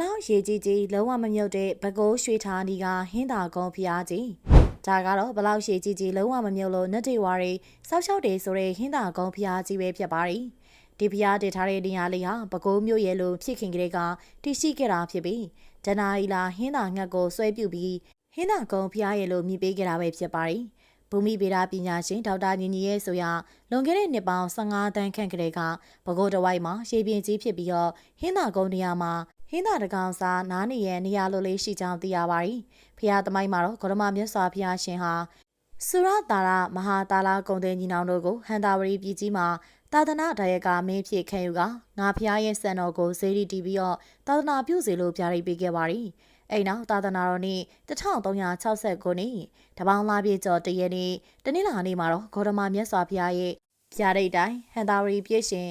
လောက်ရေကြီးကြီးလုံးဝမမြုပ်တဲ့ဘကိုးရွှေထားနီကဟင်းသာကုန်းဖျားကြီးဒါကတော့ဘလောက်ရေကြီးကြီးလုံးဝမမြုပ်လို့နတ်တွေဝါတွေစောက်ရှောက်တယ်ဆိုတဲ့ဟင်းသာကုန်းဖျားကြီးပဲဖြစ်ပါတယ်ဒီဖျားတည်ထားတဲ့နေရာလေးဟာဘကိုးမြို့ရဲ့လိုဖြစ်ခင်ကလေးကတည်ရှိခဲ့တာဖြစ်ပြီးဇန်နာရီလာဟင်းသာငှက်ကိုဆွဲပြုတ်ပြီးဟင်းသာကုန်းဖျားရဲ့လိုမြည်ပေးခဲ့တာပဲဖြစ်ပါတယ်ဘူမိဗေဒပညာရှင်ဒေါက်တာညီညီရဲ့ဆိုရလွန်ခဲ့တဲ့နှစ်ပေါင်း15တန်းခန့်ကလေးကဘကိုးတဝိုက်မှာရေပြင်ကြီးဖြစ်ပြီးတော့ဟင်းသာကုန်းနေရာမှာ ဟင်းသာတကောင်စားနားနေရန်နေရာလိုလေးရှိကြောင်းသိရပါတယ်။ဖျားသမိုင်းမှာတော့ဂရမမြတ်စွာဘုရားရှင်ဟာสุရတာရမဟာတာလာကုံတဲ့ညီနောင်တို့ကိုဟန်တာဝရီပြည်ကြီးမှာသာသနာဒါယကမင်းဖြစ်ခံယူကငါဖျားရဲ့စံတော်ကိုဇေဒီတီးပြီးတော့သာသနာပြုစေလို့ပြရိပ်ပေးခဲ့ပါတယ်။အဲ့နောက်သာသနာတော်နေ့1369နှစ်တပေါင်းလာပြည့်ကျော်တရက်နေ့တနင်္လာနေ့မှာတော့ဂေါရမမြတ်စွာဘုရားရဲ့ပြရိတ်တိုင်းဟန်တာဝရီပြည့်ရှင်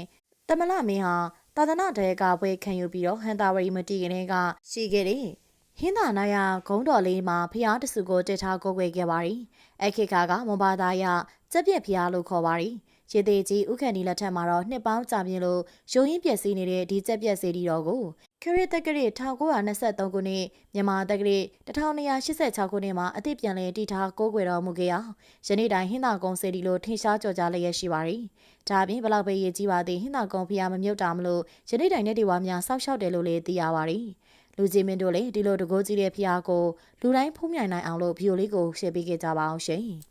တမလမင်းဟာ သာသနာတရေကဘွဲခံယူပြီးတော့ဟန်တာဝရီမတီကနေကရှိခဲ့တယ်။ဟင်းသာနာယဂုံးတော်လေးမှာဖျားတစုကိုတက်ထားကိုယ်ွယ်ခဲ့ပါတယ်။အဲ့ခေတ်ကမွန်ဘာသာရစက်ပြက်ဖျားလို့ခေါ်ပါတယ်။ ရေသေးကြီးဥက္ကဋ္ဌလက်ထက်မှာတော့နှစ်ပေါင်းကြာမြင့်လို့ရုံရင်းပြက်စီးနေတဲ့ဒီစက်ပြက်စေတီတော်ကိုခရစ်တက္ကရာ1923ခုနှစ်မြန်မာတက္ကရာ1286ခုနှစ်မှာအသစ်ပြန်လည်တည်ထားကိုးကွယ်တော်မူခဲ့အောင်ယနေ့တိုင်းဟင်းသာကုန်းစေတီလို့ထင်ရှားကြော်ကြားလျက်ရှိပါတယ်။ဒါအပြင်ဘလောက်ပဲရည်ကြီးပါသည်ဟင်းသာကုန်းဖျားမမြုပ်တာမလို့ယနေ့တိုင်းနဲ့ဒီဝါများစောက်ရှောက်တယ်လို့လည်းသိရပါတယ်။လူကြီးမင်းတို့လည်းဒီလိုတကိုးကြီးတဲ့ဖျားကိုလူတိုင်းဖုံးမြိုင်နိုင်အောင်လို့ဗီယိုလေးကိုရှယ်ပေးခဲ့ကြပါအောင်ရှင်။